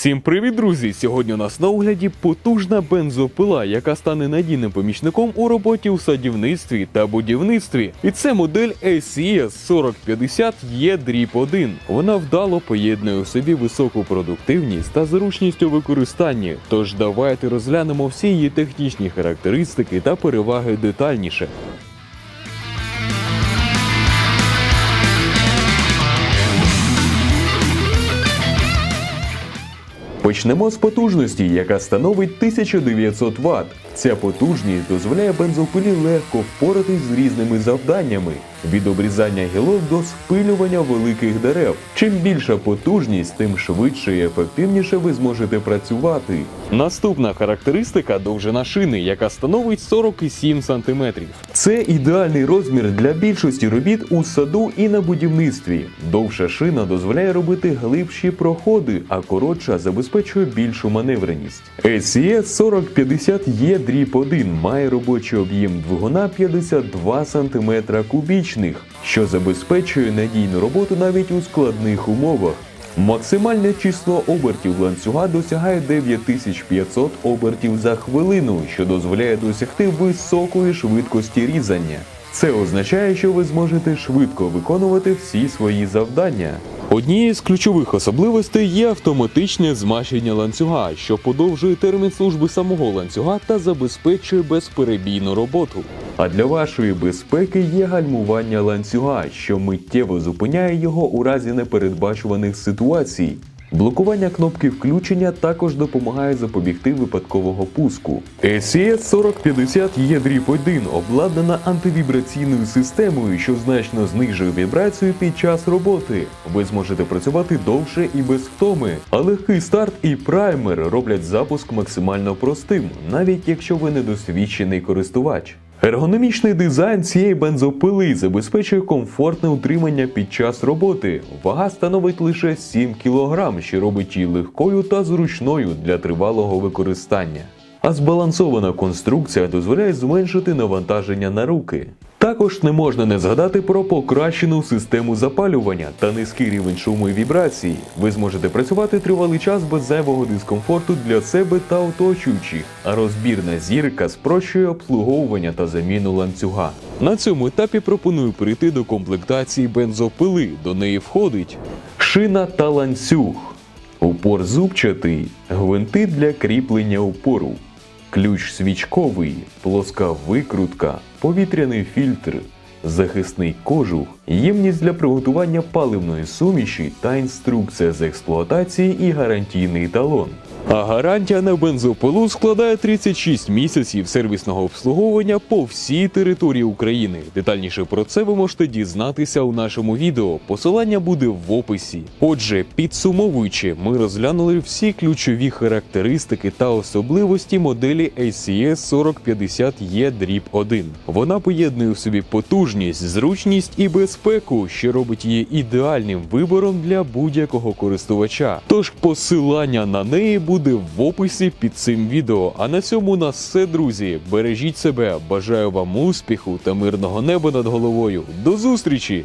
Всім привіт, друзі! Сьогодні у нас на огляді потужна бензопила, яка стане надійним помічником у роботі у садівництві та будівництві. І це модель ACS 4050 E 1 Вона вдало поєднує у собі високу продуктивність та зручність у використанні. Тож давайте розглянемо всі її технічні характеристики та переваги детальніше. Почнемо з потужності, яка становить 1900 Вт. Ця потужність дозволяє бензопилі легко впоратись з різними завданнями від обрізання гілок до спилювання великих дерев. Чим більша потужність, тим швидше і ефективніше ви зможете працювати. Наступна характеристика довжина шини, яка становить 47 см. Це ідеальний розмір для більшості робіт у саду і на будівництві. Довша шина дозволяє робити глибші проходи, а коротша забезпечує більшу маневреність. SCS 4050 e дріб 1 має робочий об'єм двигуна 52 см кубічних, що забезпечує надійну роботу навіть у складних умовах. Максимальне число обертів ланцюга досягає 9500 обертів за хвилину, що дозволяє досягти високої швидкості різання. Це означає, що ви зможете швидко виконувати всі свої завдання. Однією з ключових особливостей є автоматичне змащення ланцюга, що подовжує термін служби самого ланцюга та забезпечує безперебійну роботу. А для вашої безпеки є гальмування ланцюга, що миттєво зупиняє його у разі непередбачуваних ситуацій. Блокування кнопки включення також допомагає запобігти випадкового пуску. SCS 4050 e дріб 1 обладнана антивібраційною системою, що значно знижує вібрацію під час роботи. Ви зможете працювати довше і без втоми. А легкий старт і праймер роблять запуск максимально простим, навіть якщо ви недосвідчений користувач. Ергономічний дизайн цієї бензопили забезпечує комфортне утримання під час роботи. Вага становить лише 7 кг, що робить її легкою та зручною для тривалого використання. А збалансована конструкція дозволяє зменшити навантаження на руки. Також не можна не згадати про покращену систему запалювання та низький рівень шуму і вібрацій. Ви зможете працювати тривалий час без зайвого дискомфорту для себе та оточуючих. А розбірна зірка спрощує обслуговування та заміну ланцюга. На цьому етапі пропоную перейти до комплектації бензопили. До неї входить шина та ланцюг, упор зубчатий, гвинти для кріплення упору. Ключ свічковий, плоска викрутка, повітряний фільтр, захисний кожух, ємність для приготування паливної суміші та інструкція з експлуатації і гарантійний талон. А гарантія на бензопилу складає 36 місяців сервісного обслуговування по всій території України. Детальніше про це ви можете дізнатися у нашому відео. Посилання буде в описі. Отже, підсумовуючи, ми розглянули всі ключові характеристики та особливості моделі ACS 4050E дріб 1. Вона поєднує в собі потужність, зручність і безпеку, що робить її ідеальним вибором для будь-якого користувача. Тож посилання на неї буде в описі під цим відео. А на цьому на все, друзі. Бережіть себе, бажаю вам успіху та мирного неба над головою. До зустрічі!